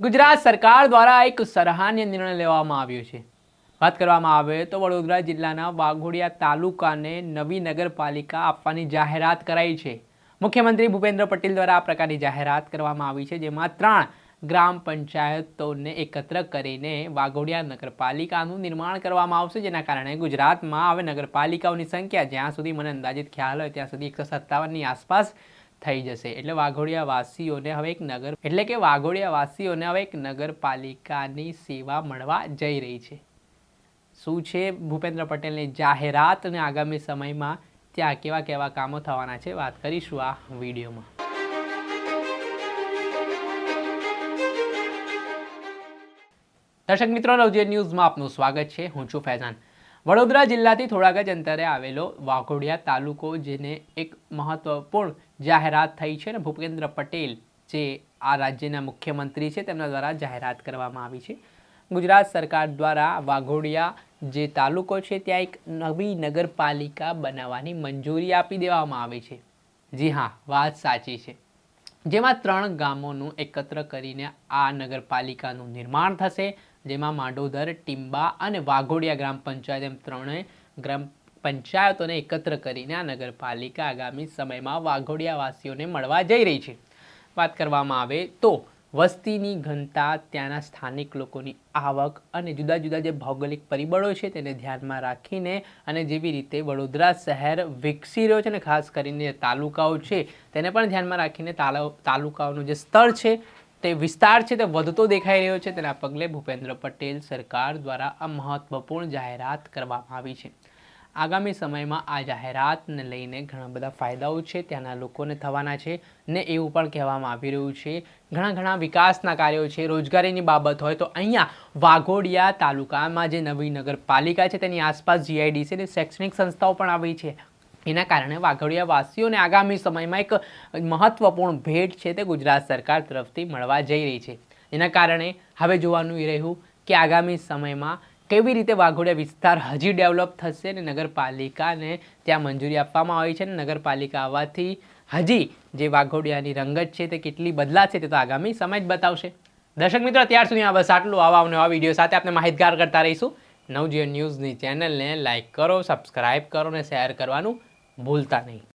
ગુજરાત સરકાર દ્વારા એક સરાહનીય નિર્ણય લેવામાં આવ્યો છે. વાત કરવામાં આવે તો વડોદરા જિલ્લાના વાઘોડિયા તાલુકાને નવી નગરપાલિકા આપવાની જાહેરાત કરાઈ છે. મુખ્યમંત્રી ભૂપેન્દ્ર પટેલ દ્વારા આ પ્રકારની જાહેરાત કરવામાં આવી છે, જેમાં ત્રણ ગ્રામ પંચાયતોને એકત્ર કરીને વાઘોડિયા નગરપાલિકાનું નિર્માણ કરવામાં આવશે. જેના કારણે ગુજરાતમાં હવે નગરપાલિકાઓની સંખ્યા જ્યાં સુધી મને અંદાજિત ખ્યાલ હોય ત્યાં સુધી એકસો સત્તાવનની આસપાસ થઈ જશે. એટલે વાઘોડિયા વાસીઓને હવે એક નગર, એટલે કે વાઘોડિયા વાસીઓને હવે એક નગરપાલિકાની સેવા મળવા જઈ રહી છે. શું છે ભૂપેન્દ્ર પટેલની જાહેરાત અને આગામી સમયમાં ત્યાં કેવા કેવા કામો થવાના છે વાત કરીશું આ વિડીયોમાં. દર્શક મિત્રો, નવજીવન ન્યૂઝમાં આપનું સ્વાગત છે. હું છું ફૈઝાન. વડોદરા જિલ્લાથી થોડાક જ અંતરે આવેલો વાઘોડિયા તાલુકો, જેને એક મહત્વપૂર્ણ જાહેરાત થઈ છે ને ભૂપેન્દ્ર પટેલ, જે આ રાજ્યના મુખ્યમંત્રી છે, તેમના દ્વારા જાહેરાત કરવામાં આવી છે. ગુજરાત સરકાર દ્વારા વાઘોડિયા જે તાલુકો છે, ત્યાં એક નવી નગરપાલિકા બનાવવાની મંજૂરી આપી દેવામાં આવી છે. જી હા, વાત સાચી છે. જેમાં ત્રણ ગામોનું એકત્ર કરીને આ નગરપાલિકાનું નિર્માણ થશે, જેમાં માંડોદર, ટીંબા અને વાઘોડિયા ગ્રામ પંચાયત એમ ત્રણેય ગ્રામ પંચાયતોને એકત્ર કરીને આ નગરપાલિકા આગામી સમયમાં વાઘોડિયાવાસીઓને મળવા જઈ રહી છે. વાત કરવામાં આવે તો વસ્તીની ઘનતા, ત્યાંના સ્થાનિક લોકોની આવક અને જુદા જુદા જે ભૌગોલિક પરિબળો છે તેને ધ્યાનમાં રાખીને અને જેવી રીતે વડોદરા શહેર વિકસી રહ્યો છે અને ખાસ કરીને તાલુકાઓ છે તેને પણ ધ્યાનમાં રાખીને તાલુ- તાલુકાઓનું જે સ્તર છે તે વિસ્તાર છે તે વધતો દેખાઈ રહ્યો છે. તેના પગલે ભૂપેન્દ્ર પટેલ સરકાર દ્વારા આ મહત્વપૂર્ણ જાહેરાત કરવામાં આવી છે. આગામી સમયમાં આ જાહેરાતને લઈને ઘણા બધા ફાયદાઓ છે, ત્યાંના લોકોને થવાના છે ને એવું પણ કહેવામાં આવી રહ્યું છે. ઘણા ઘણા વિકાસના કાર્યો છે, રોજગારીની બાબત હોય તો અહીંયા વાઘોડિયા તાલુકામાં જે નવી નગરપાલિકા છે તેની આસપાસ જીઆઈડીસી અને શૈક્ષણિક સંસ્થાઓ પણ આવી છે. એના કારણે વાઘોડિયા વાસીઓને આગામી સમયમાં એક મહત્વપૂર્ણ ભેટ છે તે ગુજરાત સરકાર તરફથી મળવા જઈ રહી છે. એના કારણે હવે જોવાનું એ રહ્યું કે આગામી સમયમાં કેવી રીતે વાઘોડિયા વિસ્તાર હજી ડેવલપ થશે અને નગરપાલિકાને ત્યાં મંજૂરી આપવામાં આવી છે અને નગરપાલિકા આવવાથી હજી જે વાઘોડિયાની રંગત છે તે કેટલી બદલાશે તે તો આગામી સમય જ બતાવશે. દર્શક મિત્રો ત્યાર સુધી બસ આટલું. આવા અને આવા વીડિયો સાથે આપણે માહિતગાર કરતા રહીશું. નવજીવન ન્યૂઝની ચેનલને લાઇક કરો, સબસ્ક્રાઇબ કરો અને શેર કરવાનું ભૂલતા નહીં.